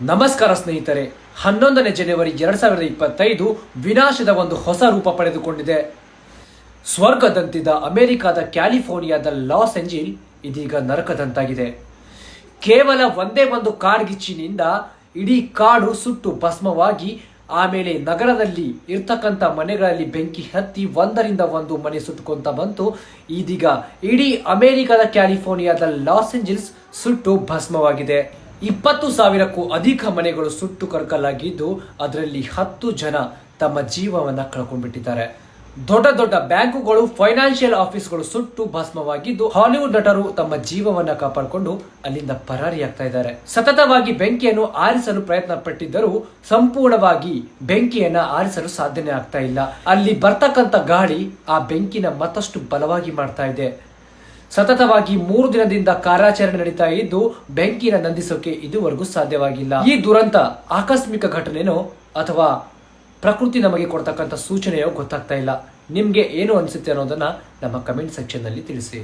ನಮಸ್ಕಾರ ಸ್ನೇಹಿತರೆ, ಹನ್ನೊಂದನೇ ಜನವರಿ ಎರಡ್ ಸಾವಿರದ ಇಪ್ಪತ್ತೈದು ವಿನಾಶದ ಒಂದು ಹೊಸ ರೂಪ ಪಡೆದುಕೊಂಡಿದೆ. ಸ್ವರ್ಗದಂತಿದ್ದ ಅಮೆರಿಕಾದ ಕ್ಯಾಲಿಫೋರ್ನಿಯಾದ ಲಾಸ್ ಏಂಜಿಲ್ ಇದೀಗ ನರಕದಂತಾಗಿದೆ. ಕೇವಲ ಒಂದೇ ಒಂದು ಕಾಡ್ಗಿಚ್ಚಿನಿಂದ ಇಡೀ ಕಾಡು ಸುಟ್ಟು ಭಸ್ಮವಾಗಿ, ಆಮೇಲೆ ನಗರದಲ್ಲಿ ಇರ್ತಕ್ಕಂಥ ಮನೆಗಳಲ್ಲಿ ಬೆಂಕಿ ಹತ್ತಿ ಒಂದರಿಂದ ಒಂದು ಮನೆ ಸುಟ್ಕೊಂತ ಬಂತು. ಇದೀಗ ಇಡೀ ಅಮೆರಿಕದ ಕ್ಯಾಲಿಫೋರ್ನಿಯಾದ ಲಾಸ್ ಏಂಜಲ್ಸ್ ಸುಟ್ಟು ಭಸ್ಮವಾಗಿದೆ. ಇಪ್ಪತ್ತು ಸಾವಿರಕ್ಕೂ ಅಧಿಕ ಮನೆಗಳು ಸುಟ್ಟು ಕರಕಲಾಗಿದ್ದು ಅದರಲ್ಲಿ ಹತ್ತು ಜನ ತಮ್ಮ ಜೀವವನ್ನ ಕಳ್ಕೊಂಡ್ಬಿಟ್ಟಿದ್ದಾರೆ. ದೊಡ್ಡ ದೊಡ್ಡ ಬ್ಯಾಂಕುಗಳು, ಫೈನಾನ್ಷಿಯಲ್ ಆಫೀಸ್ಗಳು ಸುಟ್ಟು ಭಸ್ಮವಾಗಿದ್ದು ಹಾಲಿವುಡ್ ನಟರು ತಮ್ಮ ಜೀವವನ್ನ ಕಾಪಾಡಿಕೊಂಡು ಅಲ್ಲಿಂದ ಪರಾರಿಯಾಗ್ತಾ ಇದ್ದಾರೆ. ಸತತವಾಗಿ ಬೆಂಕಿಯನ್ನು ಆರಿಸಲು ಪ್ರಯತ್ನ ಪಟ್ಟಿದ್ದರೂ ಸಂಪೂರ್ಣವಾಗಿ ಬೆಂಕಿಯನ್ನ ಆರಿಸಲು ಸಾಧ್ಯನೇ ಆಗ್ತಾ ಇಲ್ಲ. ಅಲ್ಲಿ ಬರ್ತಕ್ಕಂಥ ಗಾಳಿ ಆ ಬೆಂಕಿನ ಮತ್ತಷ್ಟು ಬಲವಾಗಿ ಮಾಡ್ತಾ ಇದೆ. ಸತತವಾಗಿ ಮೂರು ದಿನದಿಂದ ಕಾರ್ಯಾಚರಣೆ ನಡೀತಾ ಇದ್ದು, ಬೆಂಕಿನ ನಂದಿಸೋಕೆ ಇದುವರೆಗೂ ಸಾಧ್ಯವಾಗಿಲ್ಲ. ಈ ದುರಂತ ಆಕಸ್ಮಿಕ ಘಟನೆನೋ ಅಥವಾ ಪ್ರಕೃತಿ ನಮಗೆ ಕೊಡ್ತಕ್ಕಂಥ ಸೂಚನೆಯೋ ಗೊತ್ತಾಗ್ತಾ ಇಲ್ಲ. ನಿಮ್ಗೆ ಏನು ಅನ್ಸುತ್ತೆ ಅನ್ನೋದನ್ನ ನಮ್ಮ ಕಮೆಂಟ್ ಸೆಕ್ಷನ್ನಲ್ಲಿ ತಿಳಿಸಿ.